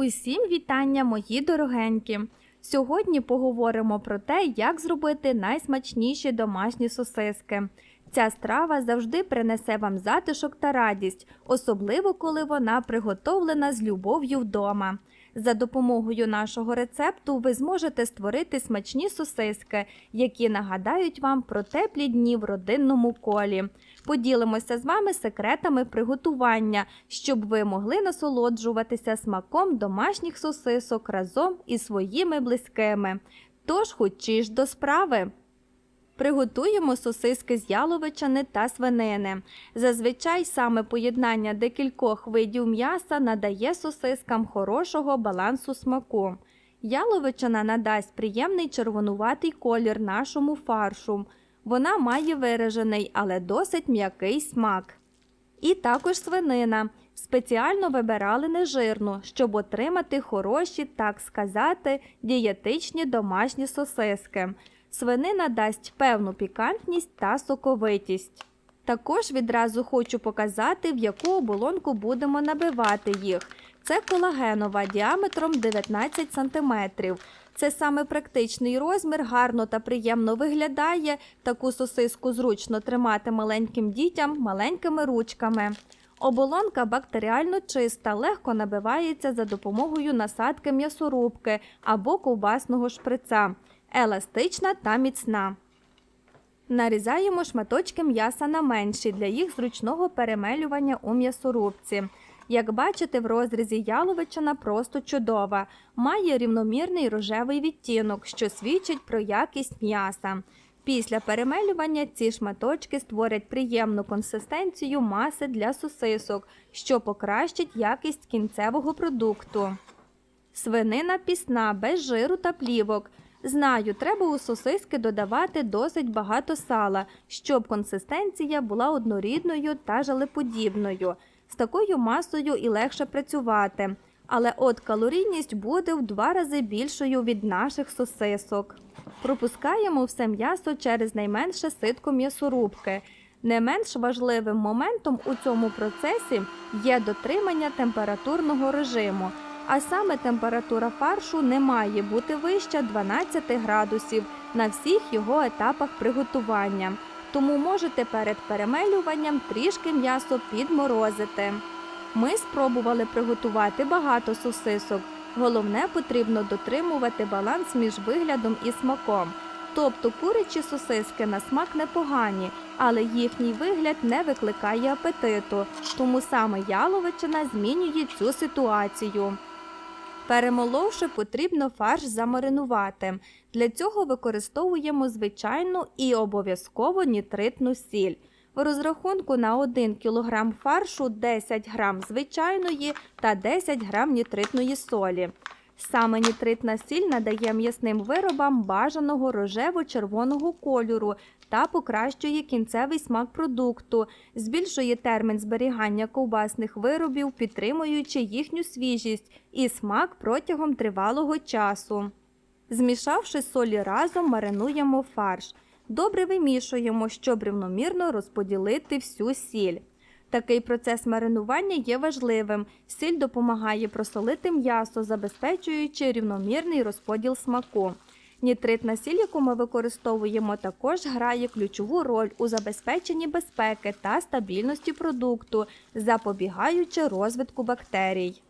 Усім вітання, мої дорогенькі! Сьогодні поговоримо про те, як зробити найсмачніші домашні сосиски. Ця страва завжди принесе вам затишок та радість, особливо коли вона приготовлена з любов'ю вдома. За допомогою нашого рецепту ви зможете створити смачні сосиски, які нагадають вам про теплі дні в родинному колі. Поділимося з вами секретами приготування, щоб ви могли насолоджуватися смаком домашніх сосисок разом із своїми близькими. Тож хочі ж до справи. Приготуємо сосиски з яловичини та свинини. Зазвичай саме поєднання декількох видів м'яса надає сосискам хорошого балансу смаку. Яловичина надасть приємний червонуватий колір нашому фаршу. Вона має виражений, але досить м'який смак. І також свинина. Спеціально вибирали нежирну, щоб отримати хороші, так сказати, дієтичні домашні сосиски. Свинина дасть певну пікантність та соковитість. Також відразу хочу показати, в яку оболонку будемо набивати їх. Це колагенова діаметром 19 см. Це саме практичний розмір, гарно та приємно виглядає. Таку сосиску зручно тримати маленьким дітям маленькими ручками. Оболонка бактеріально чиста, легко набивається за допомогою насадки м'ясорубки або ковбасного шприца. Еластична та міцна. Нарізаємо шматочки м'яса на менші для їх зручного перемелювання у м'ясорубці. Як бачите, в розрізі яловичина просто чудова, має рівномірний рожевий відтінок, що свідчить про якість м'яса. Після перемелювання ці шматочки створять приємну консистенцію маси для сосисок, що покращить якість кінцевого продукту. Свинина пісна без жиру та плівок. Знаю, треба у сосиски додавати досить багато сала, щоб консистенція була однорідною та жалеподібною. З такою масою і легше працювати. Але от калорійність буде в два рази більшою від наших сосисок. Пропускаємо все м'ясо через найменше ситко м'ясорубки. Не менш важливим моментом у цьому процесі є дотримання температурного режиму. А саме температура фаршу не має бути вища 12 градусів на всіх його етапах приготування. Тому можете перед перемелюванням трішки м'ясо підморозити. Ми спробували приготувати багато сосисок. Головне потрібно дотримувати баланс між виглядом і смаком. Тобто курячі сосиски на смак непогані, але їхній вигляд не викликає апетиту, тому саме яловичина змінює цю ситуацію. Перемоловши, потрібно фарш замаринувати. Для цього використовуємо звичайну і обов'язково нітритну сіль. В розрахунку на 1 кг фаршу 10 г звичайної та 10 г нітритної солі. Саме нітритна сіль надає м'ясним виробам бажаного рожево-червоного кольору та покращує кінцевий смак продукту, збільшує термін зберігання ковбасних виробів, підтримуючи їхню свіжість і смак протягом тривалого часу. Змішавши солі разом, маринуємо фарш. Добре вимішуємо, щоб рівномірно розподілити всю сіль. Такий процес маринування є важливим. Сіль допомагає просолити м'ясо, забезпечуючи рівномірний розподіл смаку. Нітритна сіль, яку ми використовуємо, також грає ключову роль у забезпеченні безпеки та стабільності продукту, запобігаючи розвитку бактерій.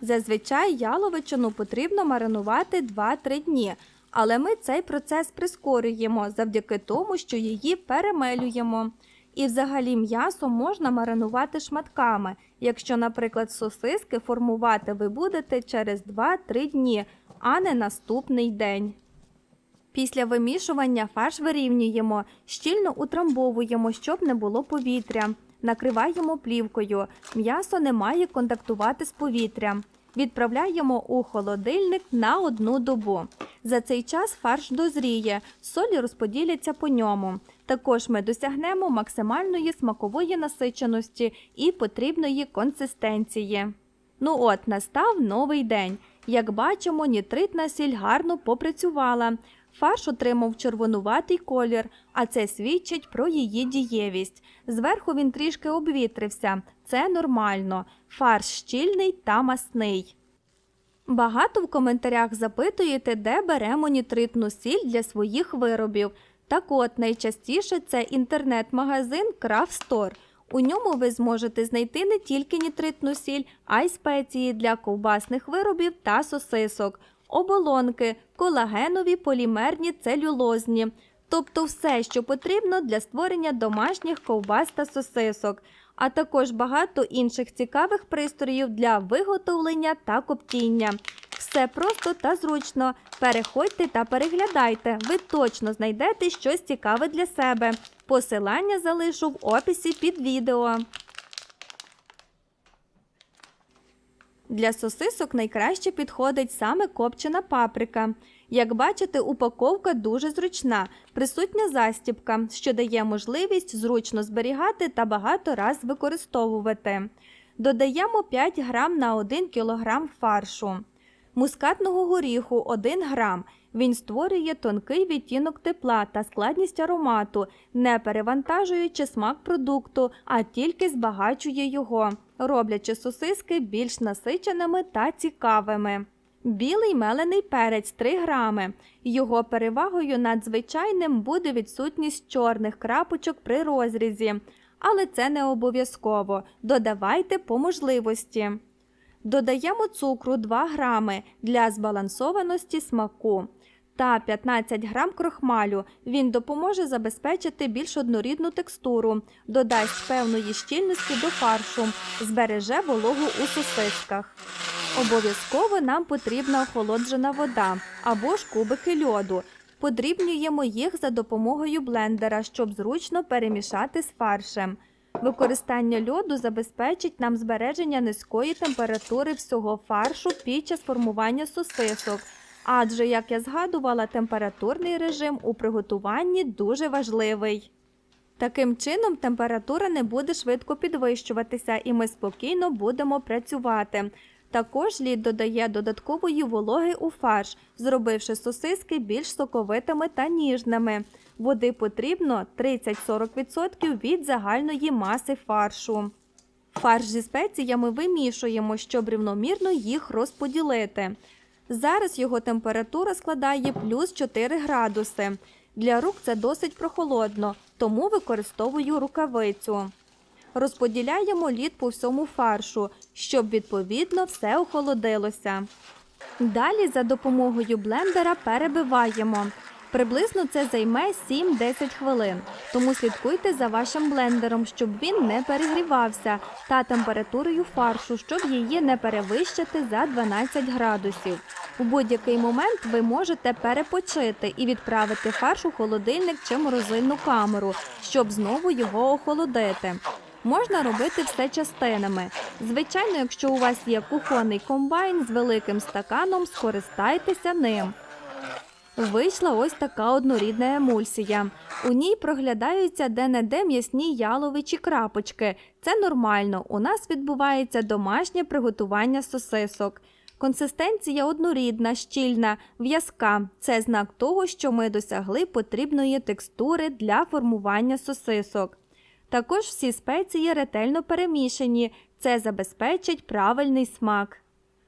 Зазвичай яловичину потрібно маринувати 2-3 дні, але ми цей процес прискорюємо завдяки тому, що її перемелюємо. І взагалі м'ясо можна маринувати шматками, якщо, наприклад, сосиски формувати ви будете через 2-3 дні, а не наступний день. Після вимішування фарш вирівнюємо, щільно утрамбовуємо, щоб не було повітря. Накриваємо плівкою. М'ясо не має контактувати з повітрям. Відправляємо у холодильник на одну добу. За цей час фарш дозріє, солі розподіляться по ньому. Також ми досягнемо максимальної смакової насиченості і потрібної консистенції. Ну от, настав новий день. Як бачимо, нітритна сіль гарно попрацювала. Фарш отримав червонуватий колір, а це свідчить про її дієвість. Зверху він трішки обвітрився. Це нормально. Фарш щільний та масний. Багато в коментарях запитуєте, де беремо нітритну сіль для своїх виробів. Так от, найчастіше це інтернет-магазин Store. У ньому ви зможете знайти не тільки нітритну сіль, а й спеції для ковбасних виробів та сосисок, оболонки, колагенові, полімерні, целюлозні. Тобто все, що потрібно для створення домашніх ковбас та сосисок, а також багато інших цікавих пристроїв для виготовлення та коптіння. Все просто та зручно. Переходьте та переглядайте. Ви точно знайдете щось цікаве для себе. Посилання залишу в описі під відео. Для сосисок найкраще підходить саме копчена паприка. Як бачите, упаковка дуже зручна, присутня застібка, що дає можливість зручно зберігати та багато раз використовувати. Додаємо 5 грам на 1 кг фаршу. Мускатного горіху 1 грам. Він створює тонкий відтінок тепла та складність аромату, не перевантажуючи смак продукту, а тільки збагачує його, роблячи сосиски більш насиченими та цікавими. Білий мелений перець 3 грами. Його перевагою над звичайним буде відсутність чорних крапочок при розрізі, але це не обов'язково. Додавайте по можливості. Додаємо цукру 2 грами для збалансованості смаку та 15 грам крохмалю. Він допоможе забезпечити більш однорідну текстуру, додасть певної щільності до фаршу, збереже вологу у сосисках. Обов'язково нам потрібна охолоджена вода або ж кубики льоду. Подрібнюємо їх за допомогою блендера, щоб зручно перемішати з фаршем. Використання льоду забезпечить нам збереження низької температури всього фаршу під час формування сосисок. Адже, як я згадувала, температурний режим у приготуванні дуже важливий. Таким чином, температура не буде швидко підвищуватися, і ми спокійно будемо працювати. Також лід додає додаткової вологи у фарш, зробивши сосиски більш соковитими та ніжними. Води потрібно 30-40% від загальної маси фаршу. Фарш зі спеціями вимішуємо, щоб рівномірно їх розподілити. Зараз його температура складає плюс 4 градуси. Для рук це досить прохолодно, тому використовую рукавицю. Розподіляємо лід по всьому фаршу, щоб відповідно все охолодилося. Далі за допомогою блендера перебиваємо. Приблизно це займе 7-10 хвилин, тому слідкуйте за вашим блендером, щоб він не перегрівався, та температурою фаршу, щоб її не перевищити за 12 градусів. У будь-який момент ви можете перепочити і відправити фарш у холодильник чи морозильну камеру, щоб знову його охолодити. Можна робити все частинами. Звичайно, якщо у вас є кухонний комбайн з великим стаканом, скористайтеся ним. Вийшла ось така однорідна емульсія. У ній проглядаються де-не-де м'ясні яловичі крапочки. Це нормально. У нас відбувається домашнє приготування сосисок. Консистенція однорідна, щільна, в'язка. Це знак того, що ми досягли потрібної текстури для формування сосисок. Також всі спеції ретельно перемішані. Це забезпечить правильний смак.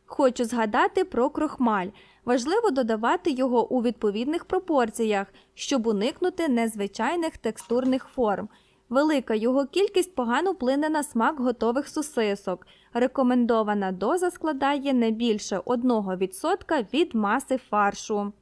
Хочу згадати про крохмаль. Важливо додавати його у відповідних пропорціях, щоб уникнути незвичайних текстурних форм. Велика його кількість погано вплине на смак готових сосисок. Рекомендована доза складає не більше 1% від маси фаршу.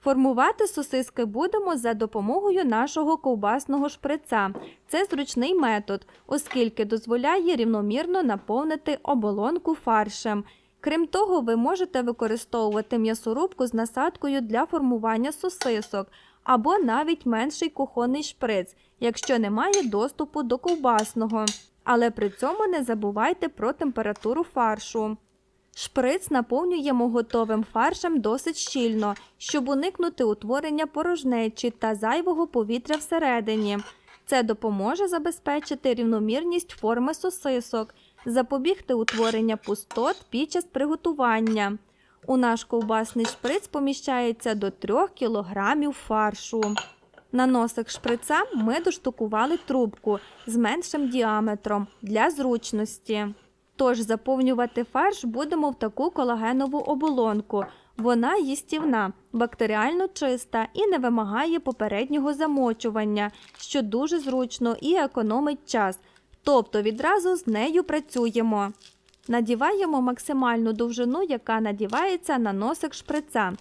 Формувати сосиски будемо за допомогою нашого ковбасного шприця. Це зручний метод, оскільки дозволяє рівномірно наповнити оболонку фаршем. Крім того, ви можете використовувати м'ясорубку з насадкою для формування сосисок або навіть менший кухонний шприц, якщо немає доступу до ковбасного. Але при цьому не забувайте про температуру фаршу. Шприц наповнюємо готовим фаршем досить щільно, щоб уникнути утворення порожнечі та зайвого повітря всередині. Це допоможе забезпечити рівномірність форми сосисок, запобігти утворення пустот під час приготування. У наш ковбасний шприц поміщається до 3 кг фаршу. На носик шприца ми доштукували трубку з меншим діаметром для зручності. Тож заповнювати фарш будемо в таку колагенову оболонку. Вона їстівна, бактеріально чиста і не вимагає попереднього замочування, що дуже зручно і економить час. Тобто відразу з нею працюємо. Надіваємо максимальну довжину, яка надівається на носик шприца.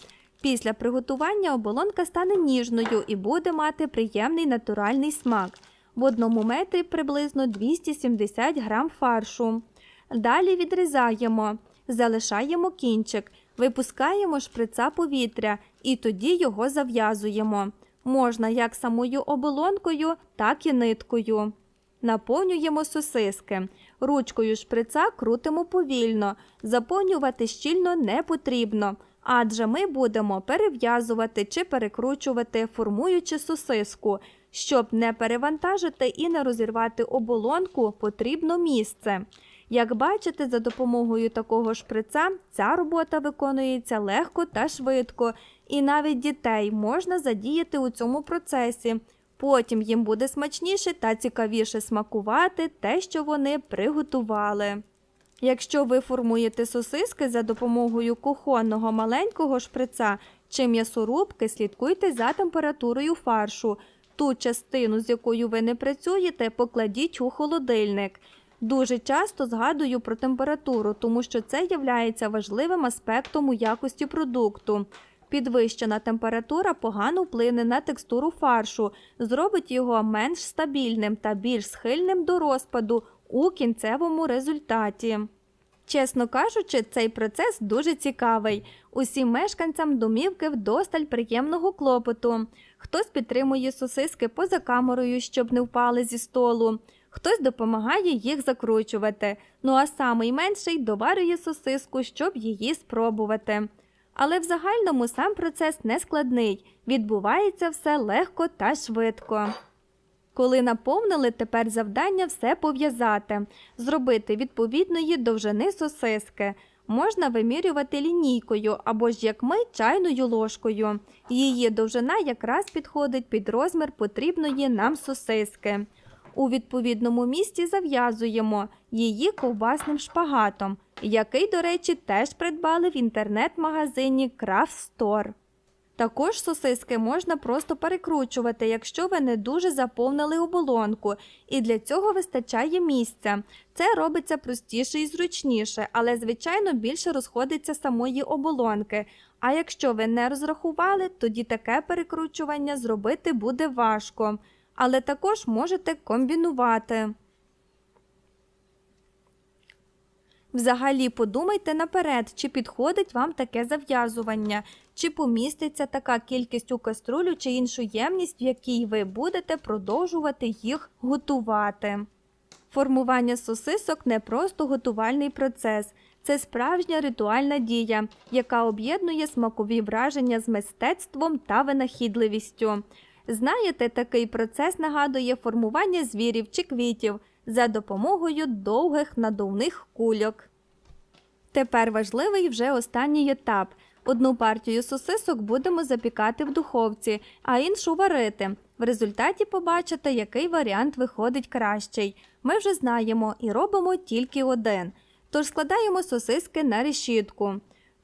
Після приготування оболонка стане ніжною і буде мати приємний натуральний смак. В одному метрі приблизно 270 грам фаршу. Далі відрізаємо, залишаємо кінчик, випускаємо шприца повітря і тоді його зав'язуємо. Можна як самою оболонкою, так і ниткою. Наповнюємо сосиски. Ручкою шприца крутимо повільно. Заповнювати щільно не потрібно, адже ми будемо перев'язувати чи перекручувати, формуючи сосиску. Щоб не перевантажити і не розірвати оболонку, потрібно місце. Як бачите, за допомогою такого шприца ця робота виконується легко та швидко, і навіть дітей можна задіяти у цьому процесі. Потім їм буде смачніше та цікавіше смакувати те, що вони приготували. Якщо ви формуєте сосиски за допомогою кухонного маленького шприца чи м'ясорубки, слідкуйте за температурою фаршу. Ту частину, з якою ви не працюєте, покладіть у холодильник. Дуже часто згадую про температуру, тому що це є важливим аспектом у якості продукту. Підвищена температура погано вплине на текстуру фаршу, зробить його менш стабільним та більш схильним до розпаду у кінцевому результаті. Чесно кажучи, цей процес дуже цікавий. Усім мешканцям домівки вдосталь приємного клопоту. Хтось підтримує сосиски поза камерою, щоб не впали зі столу. Хтось допомагає їх закручувати. Ну а самий менший доварює сосиску, щоб її спробувати. Але в загальному сам процес не складний, відбувається все легко та швидко. Коли наповнили, тепер завдання все пов'язати, зробити відповідної довжини сосиски. Можна вимірювати лінійкою або ж як ми чайною ложкою. Її довжина якраз підходить під розмір потрібної нам сосиски. У відповідному місці зав'язуємо її ковбасним шпагатом, який, до речі, теж придбали в інтернет-магазині Craft Store. Також сосиски можна просто перекручувати, якщо ви не дуже заповнили оболонку, і для цього вистачає місця. Це робиться простіше і зручніше, але, звичайно, більше розходиться самої оболонки. А якщо ви не розрахували, тоді таке перекручування зробити буде важко. Але також можете комбінувати. Взагалі подумайте наперед, чи підходить вам таке зав'язування, чи поміститься така кількість у каструлю чи іншу ємність, в якій ви будете продовжувати їх готувати. Формування сосисок не просто готувальний процес, це справжня ритуальна дія, яка об'єднує смакові враження з мистецтвом та винахідливістю. Знаєте, такий процес нагадує формування звірів чи квітів за допомогою довгих надувних кульок. Тепер важливий вже останній етап. Одну партію сосисок будемо запікати в духовці, а іншу варити. В результаті побачите, який варіант виходить кращий. Ми вже знаємо і робимо тільки один. Тож складаємо сосиски на решітку.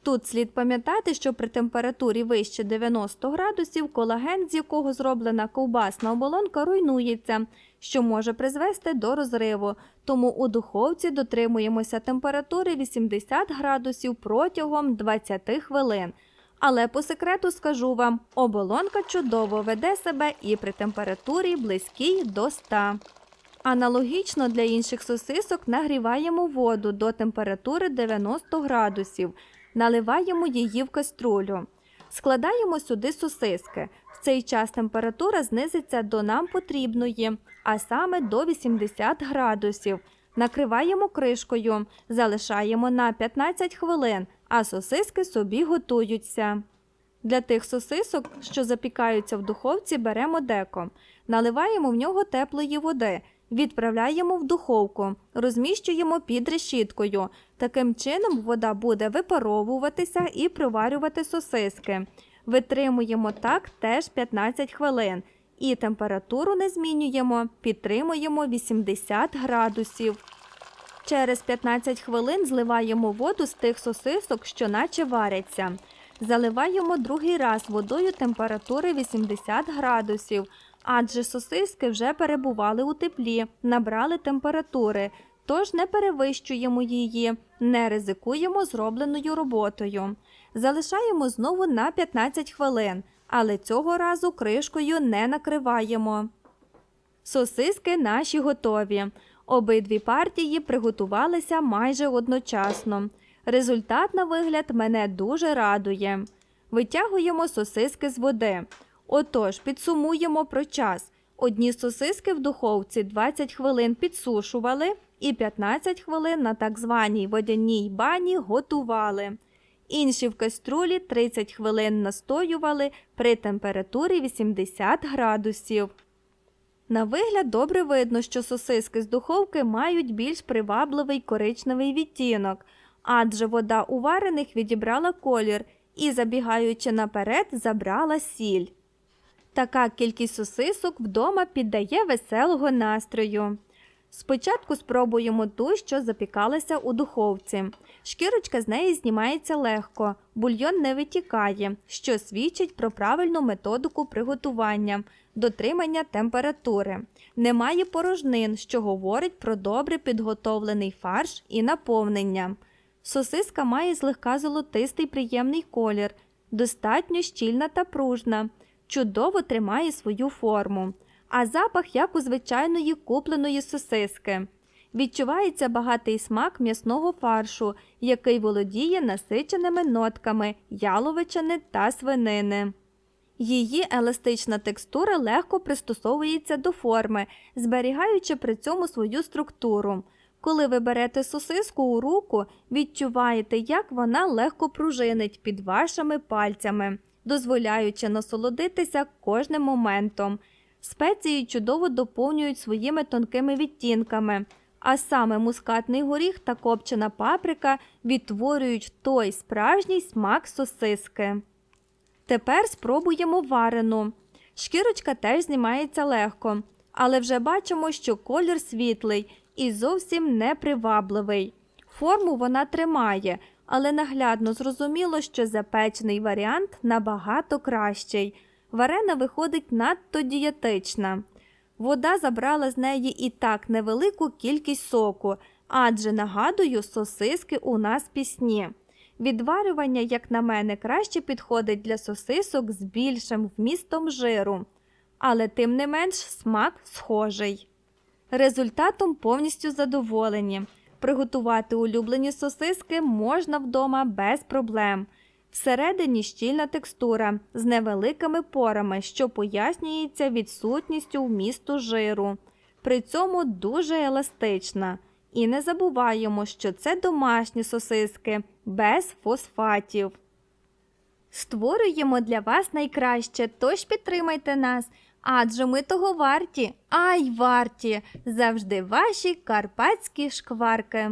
Тут слід пам'ятати, що при температурі вище 90 градусів колаген, з якого зроблена ковбасна оболонка, руйнується, що може призвести до розриву. Тому у духовці дотримуємося температури 80 градусів протягом 20 хвилин. Але по секрету скажу вам, оболонка чудово веде себе і при температурі близькій до 100. Аналогічно для інших сосисок нагріваємо воду до температури 90 градусів. Наливаємо її в каструлю. Складаємо сюди сосиски. В цей час температура знизиться до нам потрібної, а саме до 80 градусів. Накриваємо кришкою, залишаємо на 15 хвилин, а сосиски собі готуються. Для тих сосисок, що запікаються в духовці, беремо деко. Наливаємо в нього теплої води. Відправляємо в духовку, розміщуємо під решіткою. Таким чином вода буде випаровуватися і приварювати сосиски. Витримуємо так теж 15 хвилин. І температуру не змінюємо, підтримуємо 80 градусів. Через 15 хвилин зливаємо воду з тих сосисок, що наче варяться. Заливаємо другий раз водою температури 80 градусів, адже сосиски вже перебували у теплі, набрали температури, тож не перевищуємо її, не ризикуємо зробленою роботою. Залишаємо знову на 15 хвилин, але цього разу кришкою не накриваємо. Сосиски наші готові. Обидві партії приготувалися майже одночасно. Результат на вигляд мене дуже радує. Витягуємо сосиски з води. Отож, підсумуємо про час. Одні сосиски в духовці 20 хвилин підсушували і 15 хвилин на так званій водяній бані готували. Інші в каструлі 30 хвилин настоювали при температурі 80 градусів. На вигляд добре видно, що сосиски з духовки мають більш привабливий коричневий відтінок, адже вода у варених відібрала колір і, забігаючи наперед, забрала сіль. Така кількість сосисок вдома піддає веселого настрою. Спочатку спробуємо ту, що запікалася у духовці. Шкірочка з неї знімається легко, бульйон не витікає, що свідчить про правильну методику приготування, дотримання температури. Немає порожнин, що говорить про добре підготовлений фарш і наповнення. Сосиска має злегка золотистий приємний колір, достатньо щільна та пружна, чудово тримає свою форму, а запах як у звичайної купленої сосиски. Відчувається багатий смак м'ясного фаршу, який володіє насиченими нотками яловичини та свинини. Її еластична текстура легко пристосовується до форми, зберігаючи при цьому свою структуру. Коли ви берете сосиску у руку, відчуваєте, як вона легко пружинить під вашими пальцями, дозволяючи насолодитися кожним моментом. Спеції чудово доповнюють своїми тонкими відтінками, а саме мускатний горіх та копчена паприка відтворюють той справжній смак сосиски. Тепер спробуємо варену. Шкірочка теж знімається легко, але вже бачимо, що колір світлий і зовсім непривабливий. Форму вона тримає, але наглядно зрозуміло, що запечений варіант набагато кращий. Варена виходить надто дієтична. Вода забрала з неї і так невелику кількість соку, адже, нагадую, сосиски у нас пісні. Відварювання, як на мене, краще підходить для сосисок з більшим вмістом жиру, але тим не менш смак схожий. Результатом повністю задоволені. Приготувати улюблені сосиски можна вдома без проблем. Всередині щільна текстура з невеликими порами, що пояснюється відсутністю вмісту жиру. При цьому дуже еластична. І не забуваємо, що це домашні сосиски без фосфатів. Створюємо для вас найкраще, тож підтримайте нас, адже ми того варті, ай варті, завжди ваші карпатські шкварки.